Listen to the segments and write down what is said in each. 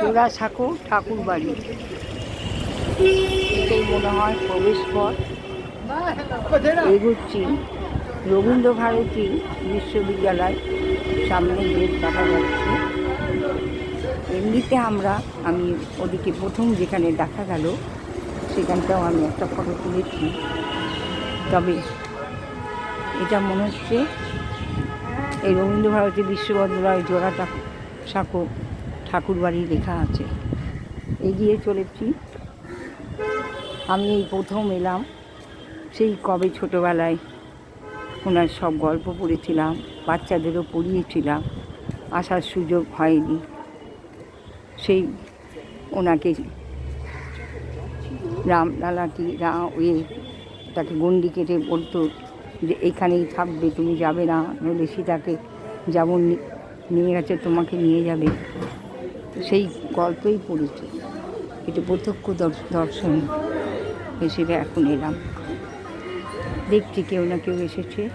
জোড়াসাঁকো ঠাকুর বাড়ি। এটাই মনে হয় প্রবেশ পথ। এগুচ্ছি। রবীন্দ্র ভারতী বিশ্ববিদ্যালয় সামনে গেট দেখা যাচ্ছে। এমনিতে আমরা, আমি ওদিকে প্রথম যেখানে দেখা গেল, সেখানটাও আমি একটা ফটো তুলেছি। তবে এটা মনে হচ্ছে এই রবীন্দ্র ভারতী বিশ্ববিদ্যালয় জোড়া সাঁকো ঠাকুর বাড়ি লেখা আছে। এগিয়ে চলেছি। আমি এই প্রথম এলাম। সেই কবে ছোটোবেলায় ওনার সব গল্প পড়েছিলাম, বাচ্চাদেরও পড়িয়েছিলাম। আসার সুযোগ হয়নি। সেই ওনাকে রাম লালা কি রাম ওয়ে তাকে গন্ডি কেটে বলতো যে, এখানেই থাকবে, তুমি যাবে না, নইলে সীতাকে যেমন নিয়ে গেছে, তোমাকে নিয়ে যাবে। সেই গল্পই পড়েছে। এটা প্রত্যক্ষ দর্শ- দর্শন হিসেবে এখন এলাম। দেখছি কেউ না কেউ এসেছে।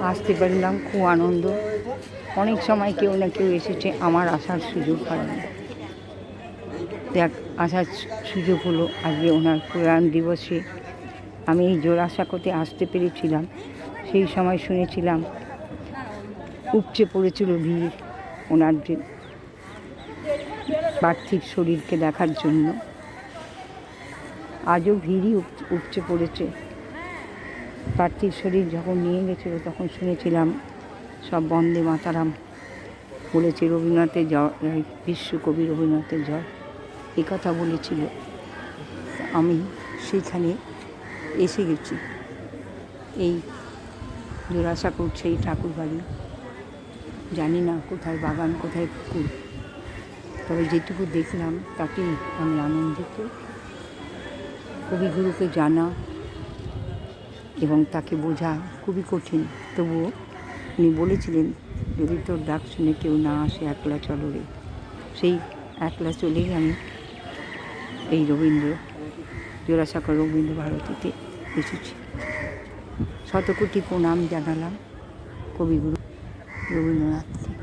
আসতে পারলাম, খুব আনন্দ। অনেক সময় কেউ না কেউ এসেছে, আমার আসার সুযোগ হয়নি দেখ আসার সুযোগ হলো আজকে ওনার প্রয়াণ দিবসে। আমি এই জোড়াসাঁকোতে আসতে পেরেছিলাম। সেই সময় শুনেছিলাম, উপচে পড়েছিল ভিড় ওনার যে পার্থিব শরীরকে দেখার জন্য। আজও ভিড়ই উপচে পড়েছে। পার্থিব শরীর যখন নিয়ে গেছিল তখন শুনেছিলাম, সব বন্দে মাতারাম বলেছে রবীন্দ্রনাথের জয় বিশ্বকবি রবীন্দ্রনাথের জয়। কথা বলেছিল। আমি সেইখানে এসে গেছি। এই জোড়াসাঁকুর সেই ঠাকুর বাড়ি। জানি না কোথায় বাগান, কোথায় পুকুর। তবে যেটুকু দেখলাম, তাতেই আমি আনন্দিত। কবিগুরুকে জানা এবং তাকে বোঝা খুবই কঠিন। তবুও উনি বলেছিলেন, যদি তোর ডাক শুনে কেউ না আসে, একলা চলো রে। সেই একলা চলেই আমি এই রবীন্দ্র জোড়াসাঁকর রবীন্দ্র ভারতীতে এসেছি। শতকোটি প্রণাম জানালাম কবিগুরু রবীন্দ্রনাথকে।